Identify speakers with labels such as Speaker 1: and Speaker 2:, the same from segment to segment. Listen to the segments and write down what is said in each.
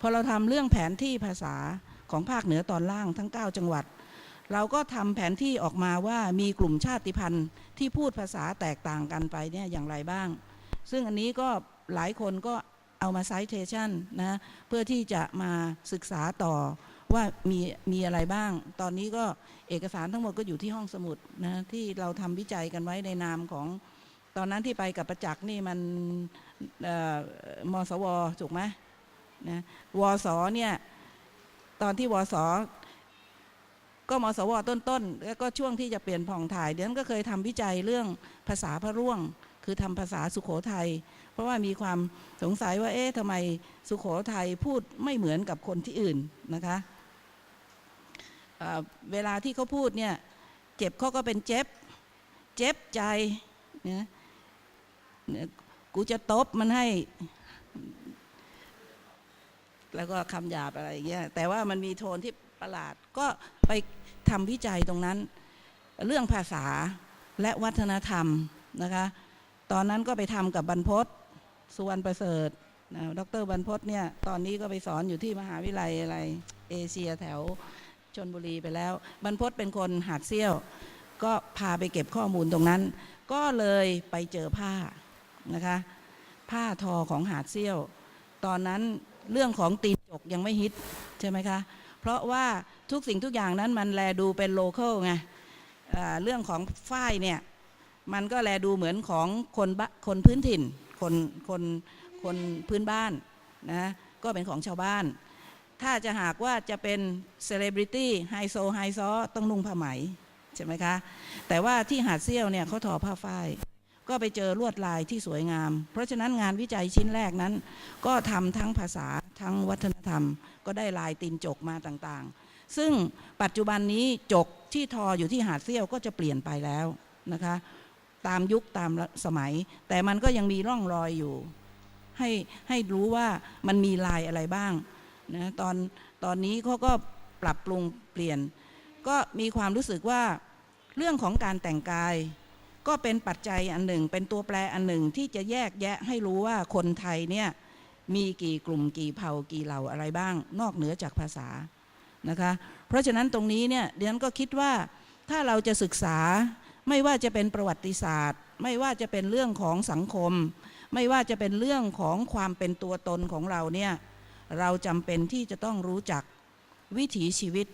Speaker 1: พอเราทำเรื่องแผนที่ภาษาของภาคเหนือตอนล่างทั้ง 9 จังหวัด เราก็ทำแผนที่ออกมาว่ามีกลุ่มชาติพันธุ์ที่พูดภาษาแตกต่างกันไปเนี่ยอย่างไรบ้าง ซึ่งอันนี้ก็หลายคนก็เอามา citation นะเพื่อที่จะมาศึกษาต่อว่ามีมีอะไรบ้าง ตอนนี้ก็เอกสารทั้งหมดก็อยู่ที่ห้องสมุดนะที่เราทำวิจัยกันไว้ในนามของ ตอนนั้นที่ไปกับประจักษ์นี่มันมสวถูกไหม นะวสเนี่ยตอนที่วสก็มสวต้นๆแล้วก็ช่วงที่จะเปลี่ยนผ่องถ่ายเดี๋ยวนั้นก็เคยทำวิจัยเรื่องภาษาพระร่วง คือทำภาษาสุโขทัยเพราะว่ามีความสงสัยว่าเอ๊ะทำไมสุโขทัยพูดไม่เหมือนกับคนที่อื่นนะคะเเวลาที่เขาพูดเนี่ยเจ็บเขาก็เป็นเจ็บ เจ็บใจเนี่ยกูจะตบมันให้ แล้วก็คำหยาบอะไรอย่างเงี้ยแต่ว่ามันมีโทนที่ประหลาดก็ไปทำวิจัยตรงนั้น เรื่องภาษาและวัฒนธรรมนะคะตอนนั้นก็ไปทำกับบรรพศสุวรรณประเสริฐนะดรบรรพศเนี่ยตอนนี้ก็ไปสอนอยู่ที่มหาวิทยาลัยอะไรเอเชียแถวชนบุรีไปแล้ว บรรพศเป็นคนหาดเซี่ยว ก็พาไปเก็บข้อมูลตรงนั้น ก็เลยไปเจอผ้านะคะผ้าทอของหาดเซี่ยว ตอนนั้น เรื่องของตีนจกยังไม่ฮิตใช่ไหมคะ เพราะว่าทุกสิ่งทุกอย่างนั้นมันแลดูเป็นโลเคอลไงเรื่องของฝ้ายเนี่ยมันก็แลดูเหมือนของคนบะคนพื้นถิ่น คนคนคนพื้นบ้านนะก็เป็นของชาวบ้าน ถ้าจะหากว่าจะเป็นเซเลบริตี้ไฮโซไฮซอต้องนุ่งผ้าไหม ใช่ไหมคะ แต่ว่าที่หาดเซี่ยวเนี่ยเขาทอผ้าฝ้าย ก็ไปเจอลวดลายที่สวยงาม เพราะฉะนั้นงานวิจัยชิ้นแรกนั้น ก็ทำทั้งภาษาทั้งวัฒนธรรม ก็ได้ลายตีนจกมาต่างๆ ซึ่งปัจจุบันนี้จกที่ทออยู่ที่หาดเซี่ยวก็จะเปลี่ยนไปแล้วนะคะ ตามยุคตามสมัย แต่มันก็ยังมีร่องรอยอยู่ ให้ให้รู้ว่ามันมีลายอะไรบ้างนะตอนตอนนี้เขาก็ปรับปรุงเปลี่ยน ก็มีความรู้สึกว่าเรื่องของการแต่งกาย ก็เป็นปัจจัยอันหนึ่ง เป็นตัวแปรอันหนึ่งที่จะแยกแยะให้รู้ว่าคนไทยเนี่ยมีกี่กลุ่มกี่เผ่ากี่เหล่าอะไรบ้าง นอกเหนือจากภาษานะคะเพราะฉะนั้นตรงนี้เนี่ยเดียนก็คิดว่าถ้าเราจะศึกษาไม่ว่าจะเป็นประวัติศาสตร์ ไม่ว่าจะเป็นเรื่องของสังคม ไม่ว่าจะเป็นเรื่องของความเป็นตัวตนของเราเนี่ยเราจำเป็นที่จะต้องรู้จักวิถีชีวิต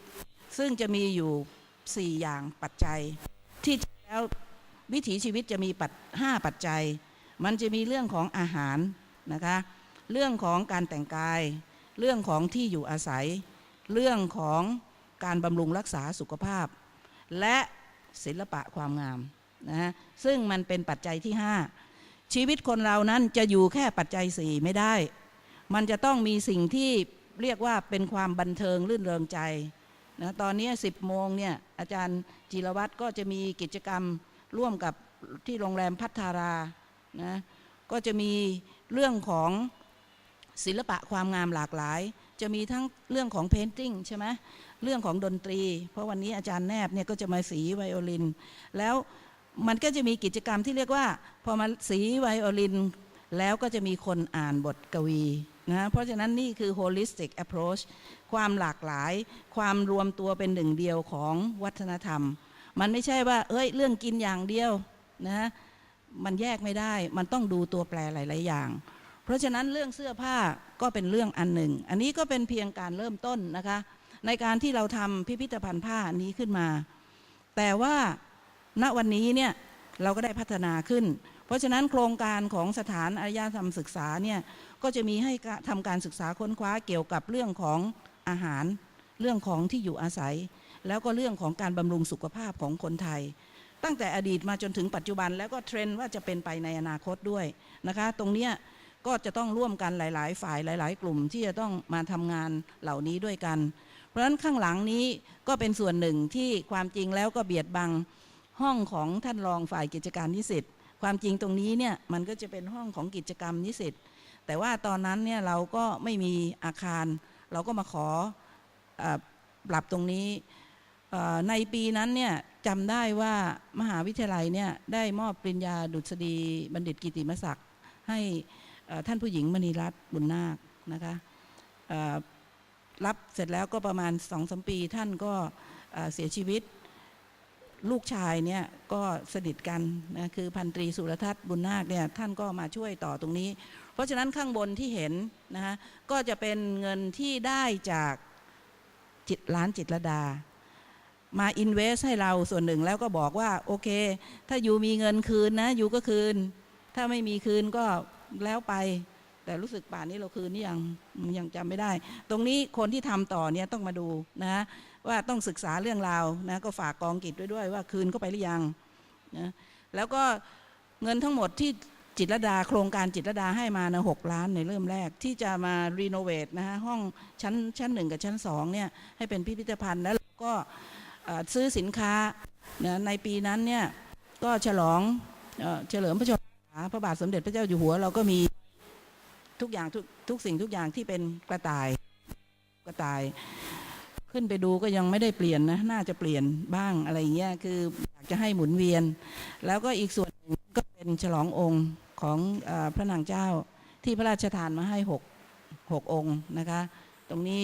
Speaker 1: ซึ่งจะมีอยู่ 4 อย่างปัจจัยที่แล้ว วิถีชีวิตจะมีปัจห้าปัจจัย มันจะมีเรื่องของอาหารนะคะ เรื่องของการแต่งกาย เรื่องของที่อยู่อาศัย เรื่องของการบำรุงรักษาสุขภาพ และศิลปะความงามนะฮะซึ่งมันเป็นปัจจัยที่ 5 ชีวิตคนเรานั้นจะอยู่แค่ปัจจัย4ไม่ได้ มันจะต้องมีสิ่งที่เรียกว่าเป็นความบันเทิงรื่นเริงใจนะตอนนี้10โมงเนี่ยอาจารย์จิรวัตรก็จะมีกิจกรรม ร่วมกับที่โรงแรมพัทารานะก็จะมีเรื่องของศิลปะความงามหลากหลาย จะมีทั้งเรื่องของเพนติ้งใช่ไหมเรื่องของดนตรี เพราะวันนี้อาจารย์แนบเนี่ยก็จะมาสีไวโอลิน แล้วมันก็จะมีกิจกรรมที่เรียกว่า พอมาสีไวโอลิน แล้วก็จะมีคนอ่านบทกวีนะเพราะฉะนั้นนี่คือ holistic approach ความหลากหลาย ความรวมตัวเป็นหนึ่งเดียวของวัฒนธรรม มันไม่ใช่ว่า เอ้ย เรื่องกินอย่างเดียวนะมันแยกไม่ได้ มันต้องดูตัวแปรหลาย ๆ อย่าง เพราะฉะนั้นเรื่องเสื้อผ้าก็เป็นเรื่องอันหนึ่ง อันนี้ก็เป็นเพียงการเริ่มต้นนะคะ ในการที่เราทำพิพิธภัณฑ์ผ้านี้ขึ้นมา แต่ว่าณวันนี้เนี่ยเราก็ได้พัฒนาขึ้น เพราะฉะนั้นโครงการของสถานอารยธรรมศึกษาเนี่ยก็จะมีให้ทำการศึกษาค้นคว้าเกี่ยวกับเรื่องของอาหาร เรื่องของที่อยู่อาศัย แล้วก็เรื่องของการบำรุงสุขภาพของคนไทย ตั้งแต่อดีตมาจนถึงปัจจุบันแล้วก็เทรนด์ว่าจะเป็นไปในอนาคตด้วยนะคะ ตรงเนี้ยก็จะต้องร่วมกันหลาย ๆ ฝ่ายหลาย ๆ กลุ่มที่จะต้องมาทำงานเหล่านี้ด้วยกัน เพราะฉะนั้นข้างหลังนี้ก็เป็นส่วนหนึ่งที่ความจริงแล้วก็เบียดบังห้องของท่านรองฝ่ายกิจการนิสิตความจริงตรงนี้เนี่ยมันก็จะเป็นห้องของกิจกรรมนิสิตแต่ว่าตอนนั้นเนี่ยเราก็ไม่มีอาคาร เราก็มาขออปรับตรงนี้ ในปีนั้นเนี่ยจำได้ว่ามหาวิทยาลัยเนี่ยได้มอบปริญญาดุษฎีบัณฑิตกิติมศักดิ์ให้ท่านผู้หญิงมณีรัตน์บุญนาคนะคะรับเสร็จแล้วก็ประมาณสองสมปีท่านก็เอ่อเสียชีวิตลูกชายเนี่ยก็สนิทกันนะคือพันตรีสุรทัศน์บุญนาคเนี่ยท่านก็มาช่วยต่อตรงนี้ เพราะฉะนั้นข้างบนที่เห็นนะฮะก็จะเป็นเงินที่ได้จากจิตร้านจิตรดา มาอินเวสให้เราส่วนหนึ่งแล้วก็บอกว่า โอเค ถ้าอยู่มีเงินคืนนะ อยู่ก็คืน ถ้าไม่มีคืนก็แล้วไป แต่รู้สึกป่านนี้เราคืนนี่ยังยังจำไม่ได้ ตรงนี้คนที่ทำต่อเนี่ยต้องมาดูนะ ว่าต้องศึกษาเรื่องราวนะก็ฝากกองกิจด้วยด้วยว่าคืนเข้าไปหรือยังนะแล้วก็เงินทั้งหมดที่จิตรดาโครงการจิตรดาให้มานะหกล้านในเริ่มแรกที่จะมารีโนเวทนะฮะห้องชั้นชั้นหนึ่งกับชั้นสองเนี่ยให้เป็นพิพิธภัณฑ์แล้วก็ ซื้อสินค้านะในปีนั้นเนี่ยก็ฉลองเฉลิมพระชนมพรรษาพระบาทสมเด็จพระเจ้าอยู่หัว เราก็มีทุกอย่างทุกทุกสิ่งทุกอย่างที่เป็นกระต่ายกระต่าย ขึ้นไปดูก็ยังไม่ได้เปลี่ยนนะน่าจะเปลี่ยนบ้างอะไรเงี้ยคืออยากจะให้หมุนเวียน แล้วก็อีกส่วนหนึ่งก็เป็นฉลององค์ของอพระนางเจ้าที่พระราชทานมาให้หกหกองค์นะคะ ตรงนี้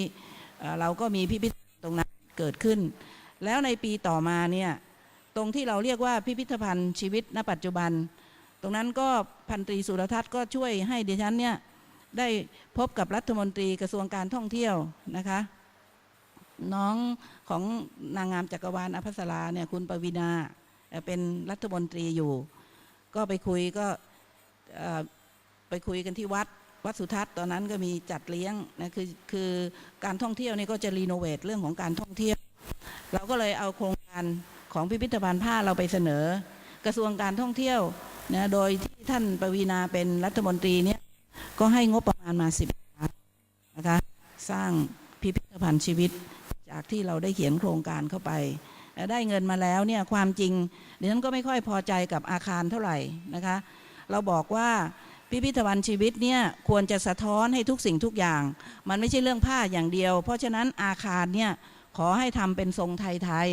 Speaker 1: เอ่อเราก็มีพิพิธภัณฑ์ตรงนั้นเกิดขึ้น แล้วในปีต่อมาเนี่ยตรงที่เราเรียกว่าพิพิธภัณฑ์ชีวิตณปัจจุบัน ตรงนั้นก็พันตรีสุรทัศน์ก็ช่วยให้ดิฉันเนี่ยได้พบกับรัฐมนตรีกระทรวงการท่องเที่ยวนะคะ น้องของนางงามจักรวาลอภัสราเนี่ยคุณปวีนาเป็นรัฐมนตรีอยู่ ก็ไปคุยก็ไปคุยกันที่วัดวัดสุทัศน์ตอนนั้นก็มีจัดเลี้ยงนะคือคือการท่องเที่ยวนี่ก็จะรีโนเวทเรื่องของการท่องเที่ยว เราก็เลยเอาโครงการของพิพิธภัณฑ์ผ้าเราไปเสนอ กระทรวงการท่องเที่ยวนะโดยที่ท่านปวีนาเป็นรัฐมนตรีเนี่ยก็ให้งบประมาณมาสิบล้านนะคะสร้างพิพิธภัณฑ์ชีวิตจากที่เราได้เขียนโครงการเข้าไปและได้เงินมาแล้วเนี่ยความจริงดิฉันก็ไม่ค่อยพอใจกับอาคารเท่าไหร่นะคะ เราบอกว่าพิพิธภัณฑ์ชีวิตเนี่ยควรจะสะท้อนให้ทุกสิ่งทุกอย่าง มันไม่ใช่เรื่องผ้าอย่างเดียว เพราะฉะนั้นอาคารเนี่ย ขอให้ทำเป็นทรงไทย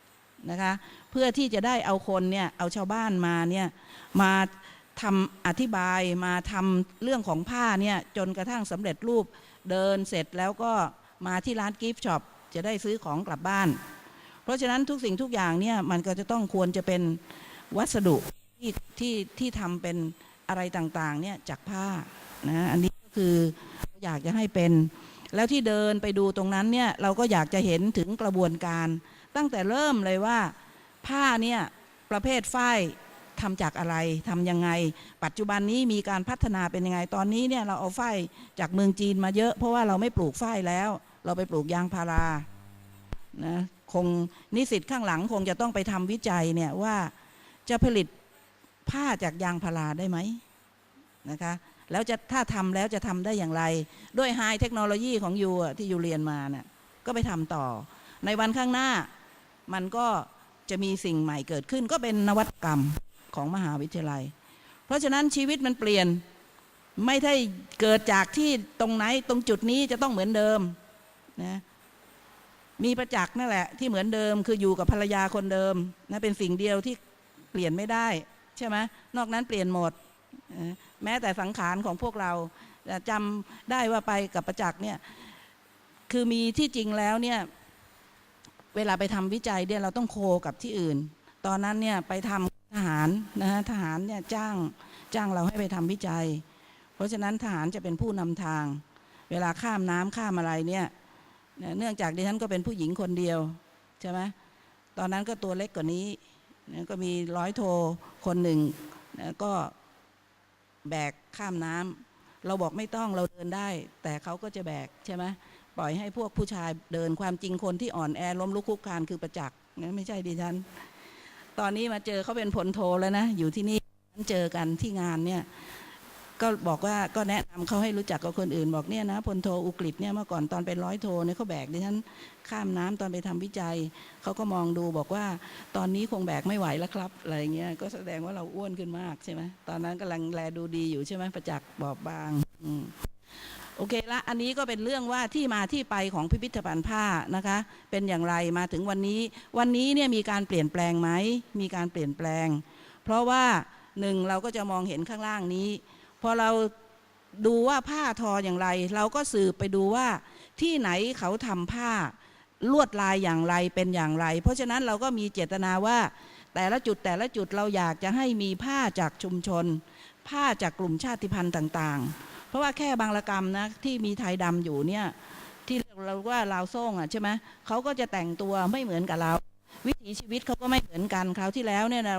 Speaker 1: ๆนะคะเพื่อที่จะได้เอาคนเนี่ยเอาชาวบ้านมาเนี่ยมาทำอธิบายมาทำเรื่องของผ้าเนี่ยจนกระทั่งสำเร็จรูปเดินเสร็จแล้วก็มาที่ร้านกิฟต์ช็อปจะได้ซื้อของกลับบ้าน เพราะฉะนั้นทุกสิ่งทุกอย่างเนี่ยมันก็จะต้องควรจะเป็นวัสดุที่ที่ที่ทำเป็นอะไรต่างๆเนี่ยจากผ้านะอันนี้ก็คืออยากจะให้เป็น แล้วที่เดินไปดูตรงนั้นเนี่ยเราก็อยากจะเห็นถึงกระบวนการ ตั้งแต่เริ่มเลยว่าผ้าเนี่ยประเภทฝ้ายทำจากอะไรทำยังไง ปัจจุบันนี้มีการพัฒนาเป็นยังไงตอนนี้เนี่ยเราเอาฝ้ายจากเมืองจีนมาเยอะ เพราะว่าเราไม่ปลูกฝ้ายแล้ว เราไปปลูกยางพารานะคงนิสิตข้างหลังคงจะต้องไปทำวิจัยเนี่ยว่าจะผลิตผ้าจากยางพาราได้ไหมนะคะ แล้วจะถ้าทำแล้วจะทำได้อย่างไร ด้วยไฮเทคโนโลยีของยูที่ยูเรียนมาเนี่ยก็ไปทำต่อ ในวันข้างหน้ามันก็จะมีสิ่งใหม่เกิดขึ้น ก็เป็นนวัตกรรมของมหาวิทยาลัย เพราะฉะนั้นชีวิตมันเปลี่ยนไม่ได้เกิดจากที่ตรงไหนตรงจุดนี้จะต้องเหมือนเดิมนะมีประจักษ์นั่นแหละ ที่เหมือนเดิมคืออยู่กับภรรยาคนเดิมนะเป็นสิ่งเดียวที่เปลี่ยนไม่ได้ ใช่ไหมนอกนั้นเปลี่ยนหมดเออ แม้แต่สังขารของพวกเราจำได้ว่าไปกับประจักษ์เนี่ยคือมีที่จริงแล้วเนี่ยเวลาไปทำวิจัยเนี่ยเราต้องโคกับที่อื่น ตอนนั้นเนี่ยไปทำทหารนะฮะทหารเนี่ยจ้างจ้างเราให้ไปทำวิจัย เพราะฉะนั้นทหารจะเป็นผู้นำทาง เวลาข้ามน้ำข้ามอะไรเนี่ยเนื่องจากดิฉันก็เป็นผู้หญิงคนเดียวใช่ไหมตอนนั้นก็ตัวเล็กกว่านี้ก็มีร้อยโทคนหนึ่งก็ แบกข้ามน้ำเราบอกไม่ต้องเราเดินได้ แต่เขาก็จะแบกใช่ไหมปล่อยให้พวกผู้ชายเดินความจริงคนที่อ่อนแอล้มลุกคลุกคลานคือประจักษ์นะไม่ใช่ดิฉัน ตอนนี้มาเจอเขาเป็นผลโทแล้วนะ อยู่ที่นี่เจอกันที่งานเนี่ย ก็บอกว่าก็แนะนำเขาให้รู้จักกับคนอื่น บอกเนี่ยนะพลโทอุกฤษเนี่ยเมื่อก่อนตอนเป็นร้อยโทเนี่ยเขาแบกดิฉันข้ามน้ำตอนไปทำวิจัยเขาก็มองดูบอกว่าตอนนี้คงแบกไม่ไหวแล้วครับอะไรเงี้ยก็แสดงว่าเราอ้วนขึ้นมากใช่ไหมตอนนั้นกำลังแลดูดีอยู่ใช่ไหมประจักษ์บอบบางอืโอเคละ อันนี้ก็เป็นเรื่องว่าที่มาที่ไปของพิพิธภัณฑ์ผ้านะคะ เป็นอย่างไรมาถึงวันนี้ วันนี้เนี่ยมีการเปลี่ยนแปลงไหม มีการเปลี่ยนแปลง เพราะว่าหนึ่งเราก็จะมองเห็นข้างล่างนี้ พอเราดูว่าผ้าทออย่างไร เราก็สืบไปดูว่าที่ไหนเขาทำผ้าลวดลายอย่างไรเป็นอย่างไร เพราะฉะนั้นเราก็มีเจตนาว่า แต่ละจุดแต่ละจุดเราอยากจะให้มีผ้าจากชุมชน ผ้าจากกลุ่มชาติพันธุ์ต่าง ๆ เพราะว่าแค่บางระกรรมนะที่มีไทยดำอยู่เนี่ยที่เราว่าลาวซ่งอะใช่ไหมเขาก็จะแต่งตัวไม่เหมือนกับเรา วิถีชีวิตเขาก็ไม่เหมือนกันคราวที่แล้วเนี่ยเรา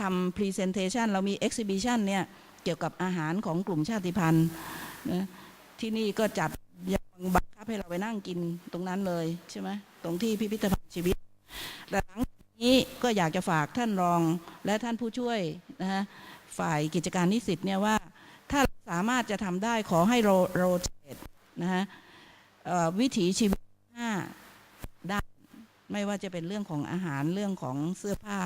Speaker 1: ทำ presentation เรามี exhibition เนี่ย กี่ยวกับอาหารของกลุ่มชาติพันธุ์นะที่นี่ก็จัดยังบังคับให้เราไปนั่งกินตรงนั้นเลยใช่ไหมตรงที่พิพิธภัณฑ์ชีวิตแต่หลังจากนี้ก็อยากจะฝากท่านรองและท่านผู้ช่วยนะฮะฝ่ายกิจการนิสิตเนี่ยว่า ถ้าสามารถจะทำได้ขอให้โรโรเตนะฮะวิถีชีวิตห้าด้านไม่ว่าจะเป็นเรื่องของอาหารเรื่องของเสื้อผ้า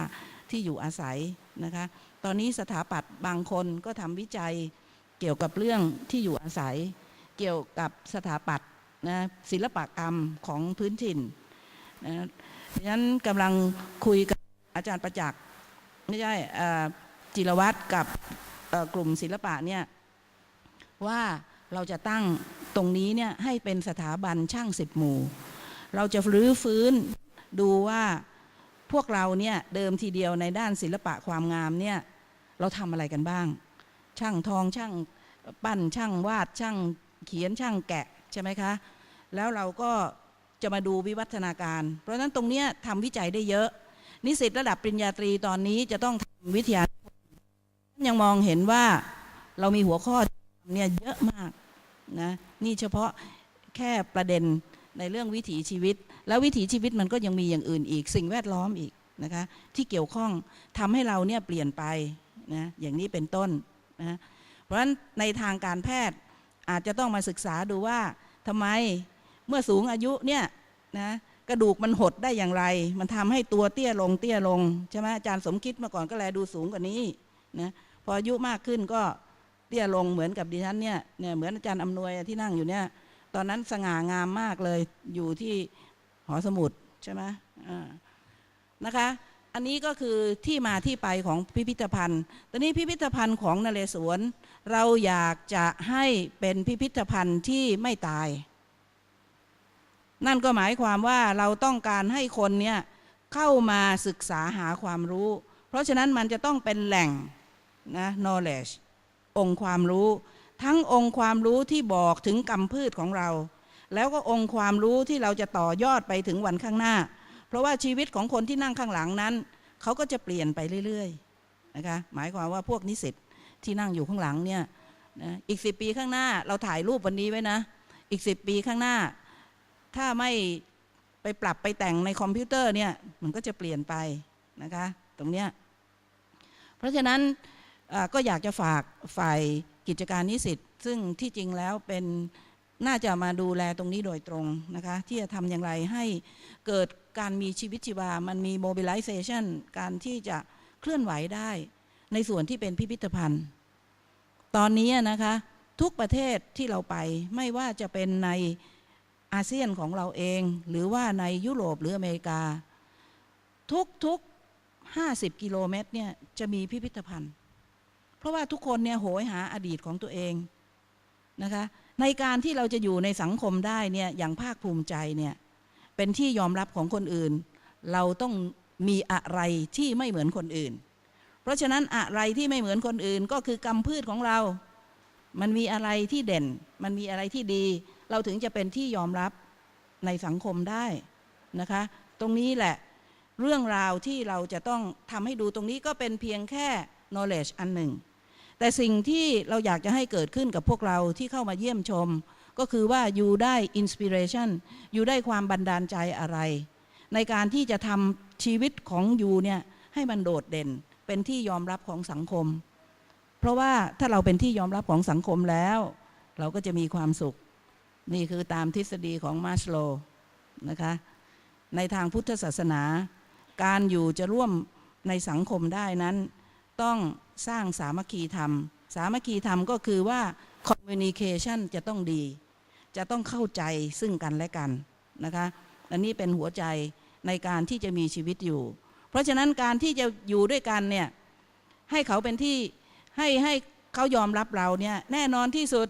Speaker 1: ที่อยู่อาศัย นะคะ ตอนนี้สถาปัตย์บางคนก็ทำวิจัยเกี่ยวกับเรื่องที่อยู่อาศัย เกี่ยวกับสถาปัตย์นะศิลปกรรมของพื้นถิ่นนะฉะนั้นกำลังคุยกับอาจารย์ประจักษ์ไม่ใช่จิรวัตรกับกลุ่มศิลปะเนี่ยว่าเราจะตั้งตรงนี้เนี่ยให้เป็นสถาบันช่างสิบหมู่ เราจะรื้อฟื้นดูว่า พวกเราเนี่ยเดิมทีเดียวในด้านศิลปะความงามเนี่ยเราทำอะไรกันบ้าง ช่างทองช่างปั้นช่างวาดช่างเขียนช่างแกะใช่ไหมคะ แล้วเราก็จะมาดูวิวัฒนาการ เพราะฉะนั้นตรงเนี้ยทำวิจัยได้เยอะ นิสิตระดับปริญญาตรีตอนนี้จะต้องทำวิทยานิพนธ์ยังมองเห็นว่าเรามีหัวข้อเนี่ยเยอะมากนะนี่เฉพาะแค่ประเด็น ในเรื่องวิถีชีวิต แล้ววิถีชีวิตมันก็ยังมีอย่างอื่นอีก สิ่งแวดล้อมอีกนะคะที่เกี่ยวข้องทำให้เราเนี่ยเปลี่ยนไปนะอย่างนี้เป็นต้นนะเพราะฉะนั้นในทางการแพทย์อาจจะต้องมาศึกษาดูว่าทำไมเมื่อสูงอายุเนี่ยนะกระดูกมันหดได้อย่างไร มันทำให้ตัวเตี้ยลงเตี้ยลงใช่ไหมอาจารย์สมคิดเมื่อก่อนก็แลดูสูงกว่านี้นะพออายุมากขึ้นก็เตี้ยลงเหมือนกับดิฉันเนี่ยเนี่ยเหมือนอาจารย์อำนวยที่นั่งอยู่เนี่ย ตอนนั้นสง่างามมากเลย อยู่ที่หอสมุดใช่ไหมนะคะ อันนี้ก็คือที่มาที่ไปของพิพิธภัณฑ์ ตอนนี้พิพิธภัณฑ์ของนเรศวร เราอยากจะให้เป็นพิพิธภัณฑ์ที่ไม่ตาย นั่นก็หมายความว่าเราต้องการให้คนเนี่ยเข้ามาศึกษาหาความรู้ เพราะฉะนั้นมันจะต้องเป็นแหล่งนะ knowledge องค์ความรู้ ทั้งองค์ความรู้ที่บอกถึงกรรมพืชของเรา แล้วก็องค์ความรู้ที่เราจะต่อยอดไปถึงวันข้างหน้า เพราะว่าชีวิตของคนที่นั่งข้างหลังนั้น เขาก็จะเปลี่ยนไปเรื่อยๆนะคะหมายความว่าพวกนิสิตที่นั่งอยู่ข้างหลังเนี่ยนะอีกสิปีข้างหน้าเราถ่ายรูปวันนี้ไว้นะ อีกสิปีข้างหน้า ถ้าไม่ไปปรับไปแต่งในคอมพิวเตอร์เนี่ยมันก็จะเปลี่ยนไปนะคะตรงเนี้ยเพราะฉะนั้นก็อยากจะฝากฝ่าย กิจการนิสิตซึ่งที่จริงแล้วเป็นน่าจะมาดูแลตรงนี้โดยตรงนะคะที่จะทำอย่างไรให้เกิดการมีชีวิตชีวา มันมี mobilization การที่จะเคลื่อนไหวได้ ในส่วนที่เป็นพิพิธภัณฑ์ ตอนนี้นะคะทุกประเทศที่เราไปไม่ว่าจะเป็นในอาเซียนของเราเอง หรือว่าในยุโรปหรืออเมริกา ทุกทุกห้าสิบกิโลเมตรเนี่ยจะมีพิพิธภัณฑ์ เพราะว่าทุกคนเนี่ยโหยหาอดีตของตัวเองนะคะในการที่เราจะอยู่ในสังคมได้เนี่ยอย่างภาคภูมิใจเนี่ยเป็นที่ยอมรับของคนอื่น เราต้องมีอะไรที่ไม่เหมือนคนอื่น เพราะฉะนั้นอะไรที่ไม่เหมือนคนอื่นก็คือกรรมพืชของเรา มันมีอะไรที่เด่น มันมีอะไรที่ดี เราถึงจะเป็นที่ยอมรับในสังคมได้นะคะ ตรงนี้แหละเรื่องราวที่เราจะต้องทำให้ดูตรงนี้ก็เป็นเพียงแค่ knowledge อันหนึ่ง แต่สิ่งที่เราอยากจะให้เกิดขึ้นกับพวกเราที่เข้ามาเยี่ยมชม ก็คือว่าอยู่ได้ inspiration อยู่ได้ความบันดาลใจอะไร ในการที่จะทำชีวิตของยูเนี่ยให้มันโดดเด่นเป็นที่ยอมรับของสังคม เพราะว่าถ้าเราเป็นที่ยอมรับของสังคมแล้ว เราก็จะมีความสุข นี่คือตามทฤษฎีของมาสโลนะคะในทางพุทธศาสนา การอยู่จะร่วมในสังคมได้นั้น ต้อง สร้างสามัคคีธรรม สามัคคีธรรมก็คือว่าคอมมิวนิเคชันจะต้องดี จะต้องเข้าใจซึ่งกันและกันนะคะอันนี้เป็นหัวใจในการที่จะมีชีวิตอยู่ เพราะฉะนั้นการที่จะอยู่ด้วยกันเนี่ยให้เขาเป็นที่ให้ให้เขายอมรับเราเนี่ยแน่นอนที่สุด